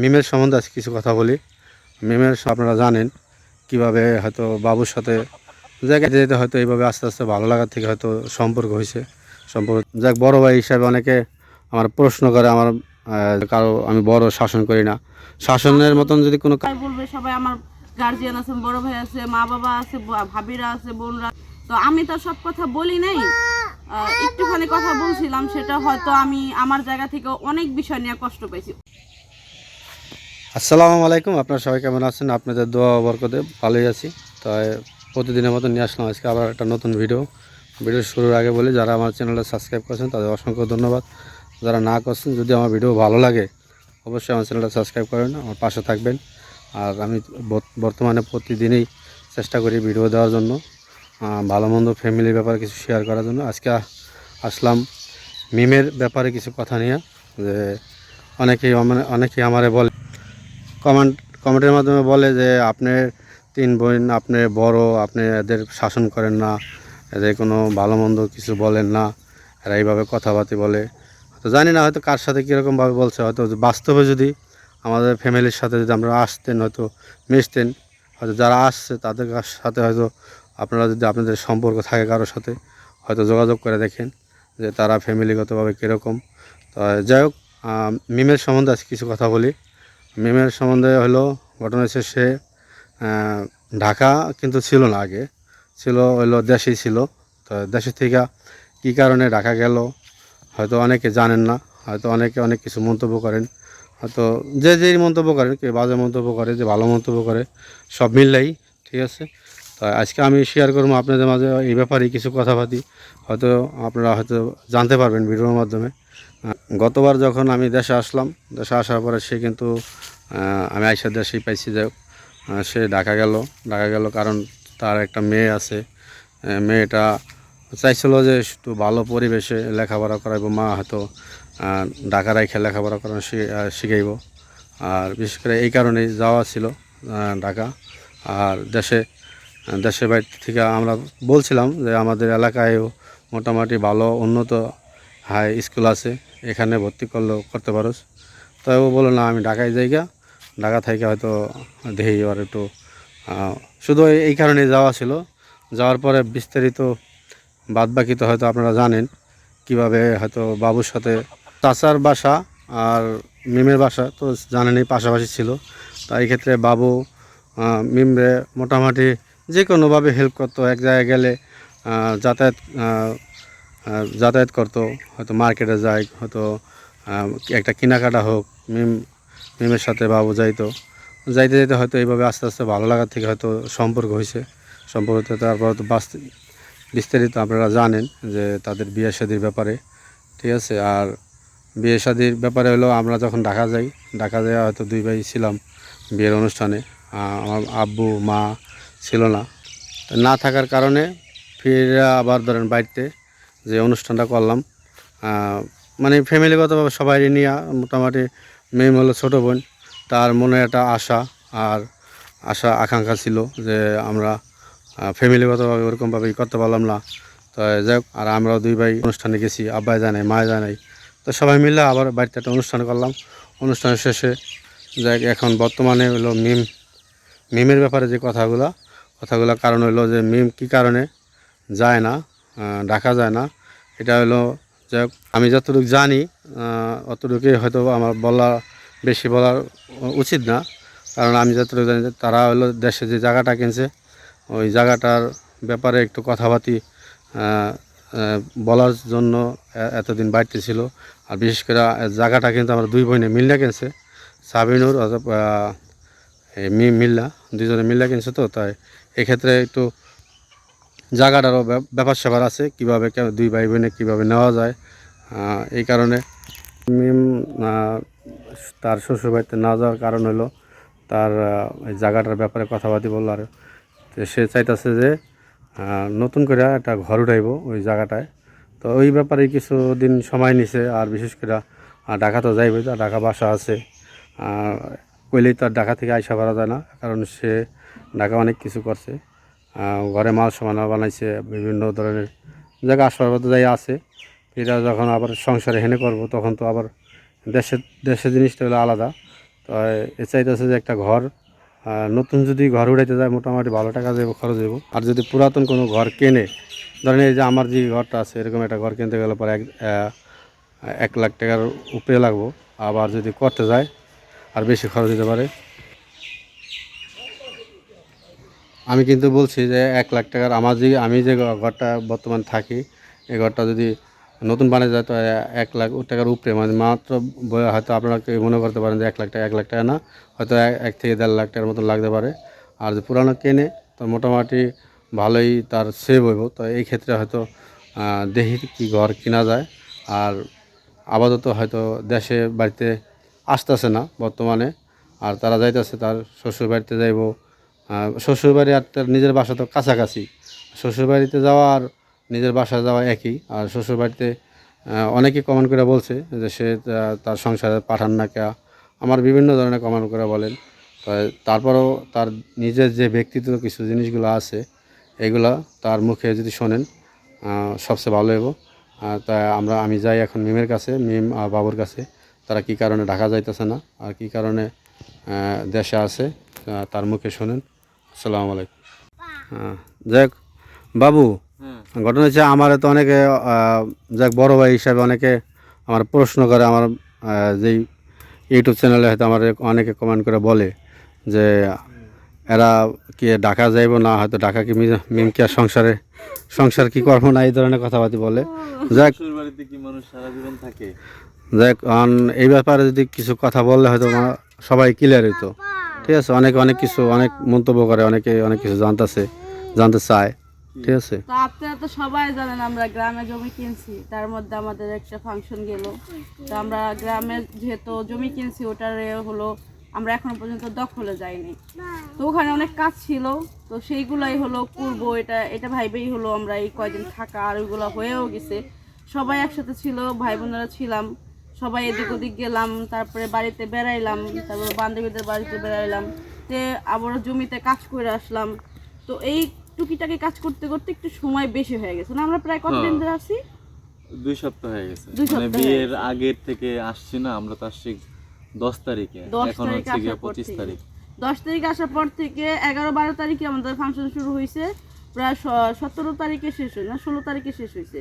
মিমের সম্বন্ধে আজকে কিছু কথা বলি। মিমের আপনারা জানেন কীভাবে হয়তো বাবুর সাথে জায়গায় যেতে হয়তো এইভাবে আস্তে আস্তে ভালো লাগার থেকে হয়তো সম্পর্ক হয়েছে। সম্পর্ক যাক, বড় ভাই হিসাবে অনেকে আমার প্রশ্ন করে, আমার কারও আমি বড় শাসন করি না। শাসনের মতন যদি কোনো বলবে, সবাই আমার গার্জিয়ান আছে, বড় ভাই আছে, মা বাবা আছে ভাবিরা আছে, বোনরা। তো আমি তো সব কথা বলি নাই। একটুখানি কথা বলছিলাম, সেটা হয়তো আমি আমার জায়গা থেকে অনেক বিষয় নিয়ে কষ্ট পাইছি আসসালামু আলাইকুম, আপনারা সবাই কেমন আছেন? আপনাদের দোয়া বরকতে ভালোই আছি। তাই প্রতিদিনের মতো নিয়ে আসলাম আজকে আবার একটা নতুন ভিডিও। ভিডিও শুরুর আগে বলি, যারা আমার চ্যানেলে সাবস্ক্রাইব করেছেন, তাদের অসংখ্য ধন্যবাদ। যারা না করছেন, যদি আমার ভিডিও ভালো লাগে, অবশ্যই আমার চ্যানেলটা সাবস্ক্রাইব করেন আমার পাশে থাকবেন। আর আমি বর্ত- বর্তমানে প্রতিদিনই চেষ্টা করি ভিডিও দেওয়ার জন্য ভালো মন্দ ফ্যামিলির ব্যাপারে কিছু শেয়ার করার জন্য। আজকে আসলাম মিমের ব্যাপারে কিছু কথা নিয়ে, যে অনেকেই অনেকেই আমারে বলে কমেন্ট কমেন্টের মাধ্যমে বলে যে আপনার তিন বোন আপনি বড়, আপনি এদের শাসন করেন না, এদের কোনো ভালো মন্দ কিছু বলেন না, এরা এইভাবে কথাবার্তা বলে। তো জানি না হয়তো কার সাথে কীরকমভাবে বলছে, হয়তো বাস্তবে যদি আমাদের ফ্যামিলির সাথে যদি আমরা আসতেন, হয়তো মিশতেন, হয়তো যারা আসছে তাদের সাথে হয়তো আপনারা যদি আপনাদের সম্পর্ক থাকে কারোর সাথে, হয়তো যোগাযোগ করে দেখেন যে তারা ফ্যামিলিগতভাবে কীরকম। তো যাই হোক মিমের সম্বন্ধে আজকে কিছু কথা বলি। মিমের সম্বন্ধে হলো ঘটনা হচ্ছে সে ঢাকা কিন্তু ছিল না আগে। ছিল, হলো দেশেই ছিল। তো দেশের থেকে কী কারণে ঢাকা গেল, হয়তো অনেকে জানেন না, হয়তো অনেকে অনেক কিছু মন্তব্য করেন। হয়তো যে যেই মন্তব্য করেন কেউ বাজে মন্তব্য করে, যে ভালো মন্তব্য করে, সব মিললেই, ঠিক আছে? তো আজকে আমি শেয়ার করব আপনাদের মাঝে এই ব্যাপারে কিছু কথা কথাবার্তি। হয়তো আপনারা হয়তো জানতে পারবেন ভিডিওর মাধ্যমে। গতবার যখন আমি দেশে আসলাম, দেশে আসার পরে সে কিন্তু আমি আইসার দেশেই পাইছি, যাই সে ঢাকা গেল। ঢাকা গেল কারণ তার একটা মেয়ে আছে। মেয়েটা চাইছিল যে একটু ভালো পরিবেশে লেখাপড়া করাইবো, মা হয়তো ঢাকা রাইখে লেখাপড়া করানো শিখাইব। আর বিশেষ করে এই কারণেই যাওয়া ছিল ঢাকা। আর দেশে, দেশের বাড়ি থেকে আমরা বলছিলাম যে আমাদের এলাকায়ও মোটামুটি ভালো, উন্নত হাই স্কুল আছে। এখানে ভর্তি করলেও করতে পারোস তো ও বলল, না, আমি ঢাকায় যাইগা। ঢাকা থেকে হয়তো দেখি এবার একটু শুধু এই- কারণে যাওয়া ছিল। যাওয়ার পরে বিস্তারিত বাদ বাকি তো হয়তো আপনারা জানেন, কীভাবে হয়তো বাবুর সাথে চাচার বাসা আর মিমের বাসা তো জানেনই, পাশাপাশি ছিল। তাই ক্ষেত্রে বাবু মিমরে মোটামুটি যে কোনোভাবে হেল্প করতো। এক জায়গায় গেলে যাতায়াত যাতায়াত করতো, হয়তো মার্কেটে যায়, হয়তো একটা কেনাকাটা হোক, মিম, মিমের সাথে বাবু যাইতো। যাইতে যাইতে হয়তো এইভাবে আস্তে আস্তে ভালো লাগার থেকে হয়তো সম্পর্ক হয়েছে সম্পর্ক তারপর তো বাস্ত- বিস্তারিত আপনারা জানেন যে তাদের বিয়ে শাদির ব্যাপারে, ঠিক আছে? আর বিয়ে শাদির ব্যাপারে হলো আমরা যখন ঢাকা যাই ঢাকা যাই হয়তো দুই ভাই ছিলাম বিয়ের অনুষ্ঠানে। আমার আব্বু, মা ছিল না। না থাকার কারণে ফিরে আবার ধরেন বাড়িতে যে অনুষ্ঠানটা করলাম মানে ফ্যামিলিগতভাবে সবাই নিয়ে মোটামুটি মেম হলো ছোটো বোন, তার মনে একটা আশা আর আশা, আকাঙ্ক্ষা ছিল যে আমরা ফ্যামিলিগতভাবে ওরকমভাবে ই করতে পারলাম না। তো যাই আর আমরাও দুই ভাই অনুষ্ঠানে গেছি, আব্বাই জানাই মায় জানাই তো সবাই মিলে আবার বাড়িতে একটা অনুষ্ঠান করলাম। অনুষ্ঠান শেষে যাই এখন বর্তমানে হলো মিম, মিমের ব্যাপারে যে কথাগুলো কথাগুলো কারণ হলো যে মিম কী কারণে যায় না ডাকা যায় না এটা হলো হোক, আমি যতটুকু জানি অতটুকুই হয়তো আমার বলা বেশি বলার উচিত না। কারণ আমি যতটুকু জানি যে তারা হলো দেশে যে জায়গাটা কিনছে ওই জায়গাটার ব্যাপারে একটু কথাবার্তি বলার জন্য এতদিন বাড়িতে ছিল। আর বিশেষ করে জায়গাটা কিন্তু আমার দুই বোনে মিল্লা কিনছে সাবিনুর মি মিল্লা দুজনে মিল্লা কিনছে তো তাই এক্ষেত্রে একটু জায়গাটারও ব্যাপ- ব্যাপার স্যাপার আছে, কীভাবে দুই ভাই বোনে কীভাবে নেওয়া যায় এই কারণে তার শ্বশুরবাড়িতে না যাওয়ার কারণ হলো তার জায়গাটার ব্যাপারে কথাবার্তা বলল আর। সে চাইতেছে যে নতুন করে একটা ঘর উঠাইব ওই জায়গাটায়। তো ওই ব্যাপারে কিছু দিন সময় নিছে, আর বিশেষ করে ঢাকা তো যাইবে তো ঢাকা বাসা আছে। কইলেই তো আর ঢাকা থেকে আইসা পারা যায় না, কারণ সে ঢাকা অনেক কিছু করছে। ঘরে মাল সামানা বানাইছে, বিভিন্ন ধরনের জায়গা আসবাবপত্র যাই আছে এটা যখন আবার সংসারে হেনে করব, তখন তো আবার দেশের দেশের জিনিসটা হলো আলাদা। তো এ চাইতেছে যে একটা ঘর নতুন যদি ঘর উড়াইতে যায়, মোটামুটি ভালো টাকা দেবো, খরচ দেবো। আর যদি পুরাতন কোনো ঘর কেনে, ধরেন এই যে আমার যে ঘরটা আছে, এরকম একটা ঘর কিনতে গেলে পরে এক এক লাখ টাকার উপরে লাগবো। আবার যদি করতে যায়, আর বেশি খরচ দিতে পারে আমি কিন্তু বলছি যে এক লাখ টাকার আমার যে আমি যে ঘরটা বর্তমান থাকি, এই ঘরটা যদি নতুন বানিয়ে যায় তো এক লাখ টাকার উপরে মানে মাত্র হয়তো আপনারা মনে করতে পারেন যে এক লাখ টাকা, এক লাখ টাকা না, হয়তো এক- থেকে দেড় লাখ টাকার মতন লাগতে পারে। আর যে পুরানো কেনে, তো মোটামুটি ভালোই তার সেভ হইব। তো এই ক্ষেত্রে হয়তো দেখি কি ঘর কিনা যায়। আর আপাতত হয়তো দেশে বাড়িতে আসতেছে না বর্তমানে। আর তারা যাইতেছে, তার শ্বশুর বাড়িতে যাইব শ্বশুর বাড়ি আর তার নিজের বাসা তো কাছাকাছি। শ্বশুরবাড়িতে যাওয়া আর নিজের বাসা যাওয়া একই। আর শ্বশুর বাড়িতে অনেকেই কমেন্ট করে বলছে যে সে তার সংসারে পাঠান না কে আমার বিভিন্ন ধরনের কমেন্ট করে বলেন। তারপরেও তার নিজের যে ব্যক্তিত্ব, কিছু জিনিসগুলো আছে, এগুলা তার মুখে যদি শোনেন সবচেয়ে ভালো হইব। তাই আমরা, আমি যাই এখন মিমের কাছে, মিম আর বাবুর কাছে। তারা কি কারণে ঢাকা যাইতেছে না? আর কি কারণে দেশে আছে? তার মুখে শোনেন। আসসালামু আলাইকুম। হ্যাঁ, যাই হোক, বাবু হ্যাঁ ঘটনা হচ্ছে আমার তো অনেকে যাক বড় ভাই হিসাবে অনেকে আমার প্রশ্ন করে আমার যেই ইউটিউব চ্যানেলে হয়তো আমার অনেকে কমেন্ট করে বলে যে এরা কি ঢাকা যাইব না হয়তো ঢাকা কি মি- মিম কি আর সংসারে সংসার কি করব না এই ধরনের কথাবার্তা বলে। যাক। শ্বশুর বাড়িতে কি মানুষ সারা জীবন থাকে? যাক আন এই ব্যাপারে যদি কিছু কথা বললে হয়তো সবাই ক্লিয়ার হইতো। ঠিক আছে, অনেকে অনেক কিছু, অনেক মন্তব্য করে, অনেকে অনেক কিছু জানতেছে, জানতে চায়, ঠিক আছে। তো আপনারা তো সবাই জানেন আমরা গ্রামে জমি কিনছি, তার মধ্যে আমাদের একটা ফাংশন গেল। তো আমরা গ্রামে যেহেতু জমি কিনছি, ওটারে হলো আমরা এখনও পর্যন্ত দখলে যাইনি। তো ওখানে অনেক কাজ ছিল, তো সেইগুলাই হলো করব, এটা এটা ভাইবেই হলো আমরা এই কয়দিন থাকা, আর ওইগুলো হয়েও গেছে। সবাই একসাথে ছিল ভাই বোনেরা ছিলাম। সবাই এদিক ওদিক গেলাম তারপরে বাড়িতে বেড়াইলাম তারপরে বান্ধবীদের বাড়িতে বেড়াইলাম তে আবার জমিতে কাজ করে আসলাম। তো এই টুকিটাকি কাজ করতে করতে একটু সময় বেশি হয়ে গেছে। না আমরা প্রায় কতদিন হ্যাঁ। ধরে আছি? দুই সপ্তাহ হয়ে গেছে। মানে বিয়ের আগের থেকে আসছি না আমরা তো আসছি দশ তারিখে। এখন হচ্ছে পঁচিশ তারিখ। দশ তারিখে আসার পর থেকে এগারো বারো তারিখে আমাদের ফাংশন শুরু হয়েছে প্রায় সতেরো তারিখে শেষ হয় না ষোলো তারিখে শেষ হয়েছে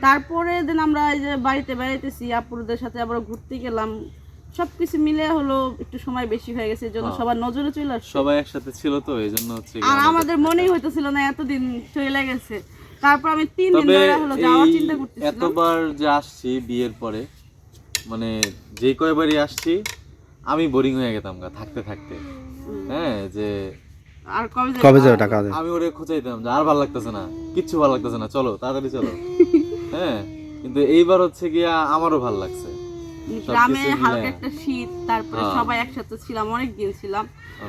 তারপরে দিন আমরা এই যে বাড়িতে বেড়াইতেছি আপুরদের সাথে আবার ঘুরতে গেলাম। সবকিছু মিলে হলো একটু সময় বেশি হয়ে গেছে। সবার নজরে চলে আসছে। সবাই একসাথে ছিল তো এই জন্য হচ্ছে আর আমাদের- আমাদের মনেই হইতেছিল না এতদিন চলে গেছে। তারপর আমি তিন দিন তবে ধরে হলো যাওয়ার এই চিন্তা করতেছিলাম। এতবার যে আসছি বিয়ের পরে মানে যে কয়বারই আসছি আমি বোরিং হয়ে গেতাম গা থাকতে থাকতে। হ্যাঁ যে আর কবে কবে যাবে টাকা আমি ওরে খোঁচাইতাম যে আর ভালো লাগতেছে না কিচ্ছু ভালো লাগতেছে না চলো তাড়াতাড়ি চলো। হ্যাঁ কিন্তু এইবার হচ্ছে গিয়া আমারও ভালো লাগছে। গ্রামে হালকা একটা শীত তারপরে হ্যাঁ। সবাই একসাথে ছিলাম অনেক দিন ছিলাম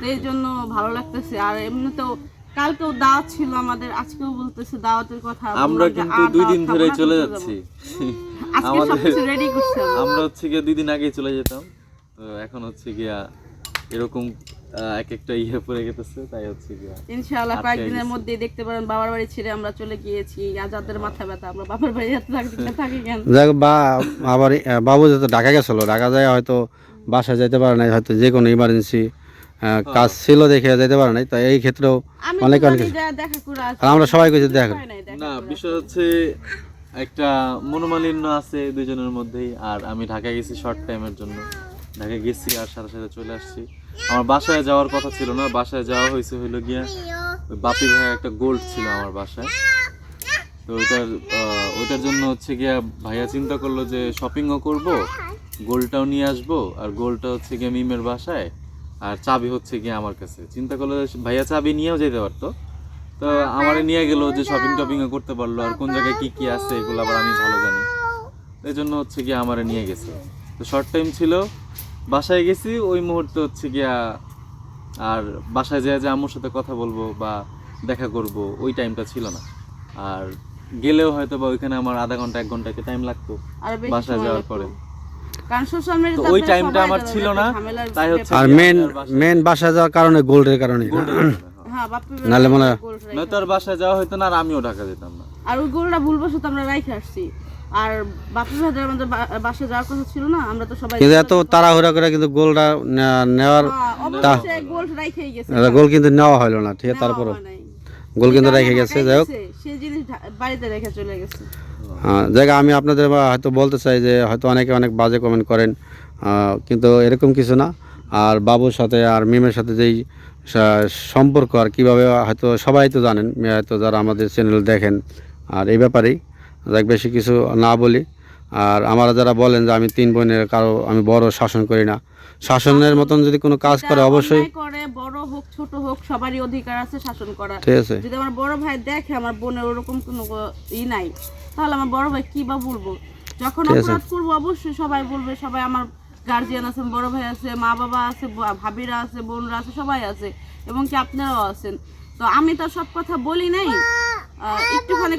তো এই জন্য ভালো লাগতেছে। আর এমনিতেও কালকেও দাওয়াত ছিল আমাদের আজকেও বলতেছে দাওয়াতের কথা। আমরা কিন্তু দুই দিন ধরে চলে যাচ্ছি। আমাদের রেডি করছি আমরা। হচ্ছে গিয়া দুই দিন আগেই চলে যেতাম। তো এখন হচ্ছে গিয়া এরকম এক একটা ইয়ে পড়ে গেতেছে তাই হচ্ছে গিয়া ইনশাআল্লাহ কয়েকদিনের গেছি। মধ্যেই দেখতে পারেন বাবার বাড়ি ছেড়ে আমরা চলে গিয়েছি আজাদের মাথা ব্যথা আমরা বাবার বাড়ি এত থাকি থাকি কেন? যাক বা আবার বাবু যেহেতু ঢাকা গেছিল ঢাকা যায় হয়তো বাসায় যেতে পারে নাই হয়তো যে কোনো ইমার্জেন্সি কাজ ছিল দেখে যেতে পারে নাই তো এই ক্ষেত্রেও অনেক অনেক আমরা সবাই কিছু দেখ না বিষয় হচ্ছে একটা মনোমালিন্য আছে দুজনের মধ্যেই আর আমি ঢাকা গেছি শর্ট টাইমের জন্য। ঢাকা গেছি আর সাথে সাথে চলে আসছি। আমার বাসায় যাওয়ার কথা ছিল না, বাসায় যাওয়া হয়েছে হইল গিয়া বাপি ভাইয়ের একটা গোল্ড ছিল আমার বাসায়। তো ওইটার ওইটার জন্য হচ্ছে গিয়া ভাইয়া চিন্তা করল যে শপিংও করব গোলটাও নিয়ে আসব, আর গোলটা হচ্ছে গিয়ে মিমের বাসায়, আর চাবি হচ্ছে গিয়ে আমার কাছে। চিন্তা করল ভাইয়া চাবি নিয়েও যেতে পারতো। তো আমারে নিয়ে গেলো যে শপিং টপিং করতে পারল, আর কোন জায়গায় কি কি আছে এগুলো আবার আমি ভালো জানি। এই জন্য হচ্ছে গিয়ে আমারে নিয়ে গেছে। তো শর্ট টাইম ছিল বাসায় গেছি ওই মুহূর্তে হচ্ছে গিয়া আর বাসায় যেয়ে যে আম্মুর সাথে কথা বলব বা দেখা করব ওই টাইমটা ছিল না। আর গেলেও হয়তো বা ওইখানে আমার আধা ঘণ্টা এক ঘণ্টা টাইম লাগতো বাসায় যাওয়ার পরে। ওই টাইমটা আমার ছিল না তাই হচ্ছে আর মেন বাসায়- মেন বাসা যাওয়ার কারণে গোল্ডের কারণে হ্যাঁ নাহলে মনে হয়- নয়তো আর বাসায় যাওয়া হতো না আর আমিও ঢাকা যেতাম না। আর ওই গোলটা ভুলবশত আমরা রাইখে আসছি। আর বাপু ভাইদের আমাদের বা- বাসায় যাওয়ার কথা ছিল না আমরা তো সবাই কিন্তু এত তাড়াহুড়া করে কিন্তু গোলটা নেওয়ার হ্যাঁ, গেছে। গোল কিন্তু নেওয়া হলো না ঠিক আছে নাই। গোল কিন্তু রেখে গেছে যাই হোক। সেই জিনিস বাড়িতে রেখে চলে গেছে। হ্যাঁ, আমি আপনাদের হয়তো বলতে চাই যে হয়তো অনেকে অনেক বাজে কমেন্ট করেন কিন্তু এরকম কিছু না। আর বাবুর সাথে আর মিমের সাথে যেই সম্পর্ক আর কীভাবে হয়তো সবাই তো জানেন হয়তো যারা আমাদের চ্যানেল দেখেন। আর এই ব্যাপারেই যাক বেশি কিছু না বলি। আর আমরা যারা বলেন যে আমি তিন বোনের কারও আমি বড় শাসন করি না। শাসনের মতন যদি কোনো কাজ করে অবশ্যই করে বড় হোক ছোট হোক সবারই অধিকার আছে শাসন করার। ঠিক আছে। যদি আমার বড় ভাই দেখে আমার বোনের ওরকম কোনো ই নাই তাহলে আমার বড় ভাই কি বা বলব? যখন অপরাধ করব অবশ্যই সবাই বলবে সবাই আমার গার্জিয়ান আছে বড় ভাই আছে মা বাবা আছে ভাবিরা আছে বোনরা আছে সবাই আছে এবং কি আপনারাও আছেন। তো আমি তো সব কথা বলি নাই।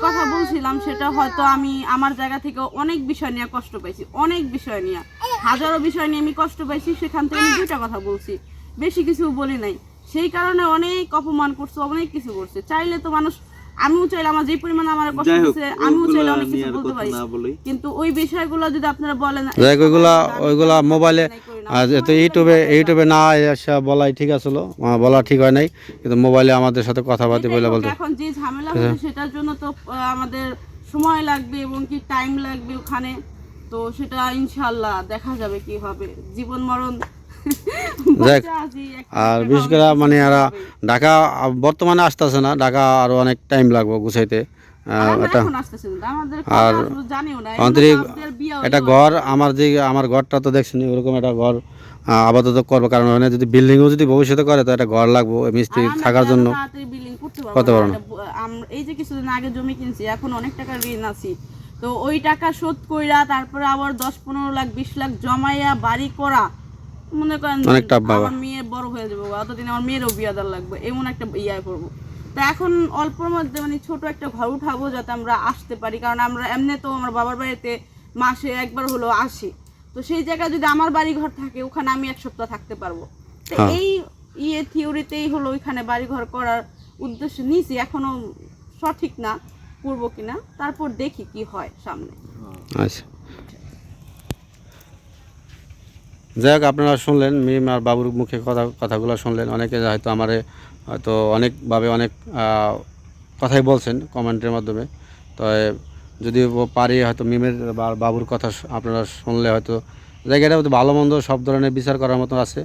কথা বলছিলাম, সেটা হয়তো আমি আমার জায়গা থেকে অনেক বিষয় নিয়ে কষ্ট পাইছি, অনেক বিষয় নিয়ে। হাজারো বিষয় নিয়ে আমি কষ্ট পাইছি, সেখান থেকে আমি দুইটা কথা বলছি। বেশি কিছু বলি নাই। সেই কারণে অনেক অপমান করছে, অনেক কিছু করছে। চাইলে তো মানুষ আমিও চাইলে আমার যে পরিমাণ আমার কষ্ট দিচ্ছে আমিও চাইলে অনেক কিছু বলতে পারি কিন্তু ওই বিষয়গুলো যদি আপনারা বলেন যাই হোক ওইগুলা ওইগুলা মোবাইলে না, আর ইউটিউবে ইউটিউবে না আসা বলাই ঠিক আসলো বলা ঠিক হয় নাই। কিন্তু মোবাইলে আমাদের সাথে কথাবার্তা বলে বলতে এখন যে ঝামেলা হচ্ছে সেটার জন্য তো আমাদের সময় লাগবে এবং কি টাইম লাগবে ওখানে। তো সেটা ইনশাল্লাহ দেখা যাবে কি হবে। জীবন মরণ যাক, একটা আর বিশেষ করে মানে এরা হবে। ঢাকা বর্তমানে আসতেছে না ঢাকা আরও অনেক টাইম লাগবে গুছাইতে এটা আর আন্তরিক এটা ঘর আমার যে আমার ঘরটা তো দেখছেন ওরকম একটা ঘর আপাতত করব কারণ ওখানে যদি বিল্ডিংও যদি ভবিষ্যতে করে তো একটা ঘর লাগবে মিস্ত্রি থাকার জন্য করতে পারব না। এই যে কিছুদিন আগে জমি কিনছি এখন অনেক টাকা ঋণ আছি তো ওই টাকা শোধ কইরা তারপরে আবার দশ পনেরো লাখ বিশ লাখ জমাইয়া বাড়ি করা মনে করেন বাবা। মেয়ে বড় হয়ে যাব অতদিন আমার মেয়েরও লাগবে এমন একটা ইয়ে করব। তো এখন অল্পর মধ্যে মানে ছোট একটা ঘর উঠাবো যাতে আমরা আসতে পারি কারণ আমরা এমনি তো আমার বাবার বাড়িতে মাসে একবার হলো আসি। তো সেই জায়গায় যদি আমার বাড়ি ঘর থাকে ওখানে আমি এক সপ্তাহ থাকতে পারব। তো হ্যাঁ। এই ইয়ে থিওরিতেই হলো ওইখানে বাড়ি ঘর করার উদ্দেশ্য নিয়েছি এখনও সঠিক না করব কিনা তারপর দেখি কি হয় সামনে। আচ্ছা। যাই হোক আপনারা শুনলেন মিম আর বাবুর মুখে কথা কথাগুলো শুনলেন। অনেকে হয়তো আমারে হয়তো অনেকভাবে অনেক কথাই বলছেন কমেন্টের মাধ্যমে। তো যদি পারি হয়তো মিমের বা বাবুর কথা আপনারা শুনলে হয়তো জায়গাটা হয়তো ভালো মন্দ সব ধরনের বিচার করার মতো আছে।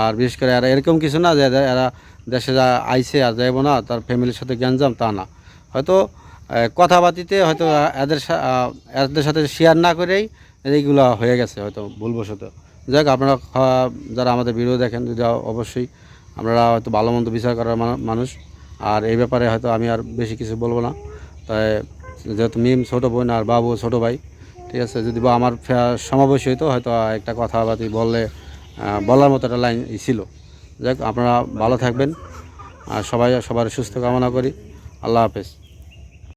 আর বিশেষ করে এরা এরকম কিছু না যে এরা- দেশে যা আইছে আর যাইব না তার ফ্যামিলির সাথে জ্ঞানজাম তা না। হয়তো আহ, কথাবার্তিতে হয়তো এদের এদের সাথে শেয়ার না করেই এইগুলো হয়ে গেছে হয়তো ভুলবশত। যাক, আপনারা যারা আমাদের ভিডিও দেখেন, যদি অবশ্যই আপনারা হয়তো ভালো মন্দ বিচার করার মানুষ। আর এই ব্যাপারে হয়তো আমি আর বেশি কিছু বলব না। তাই যেহেতু মিম ছোটো বোন আর বাবু ছোটো ভাই, ঠিক আছে, যদি বা আমার সমাবেশ হইতো, হয়তো একটা কথাবার্তি বললে বলার মতো একটা লাইন ছিল। যাক, আপনারা ভালো থাকবেন। আর সবাই, সবার সুস্থ কামনা করি। আল্লাহ হাফেজ।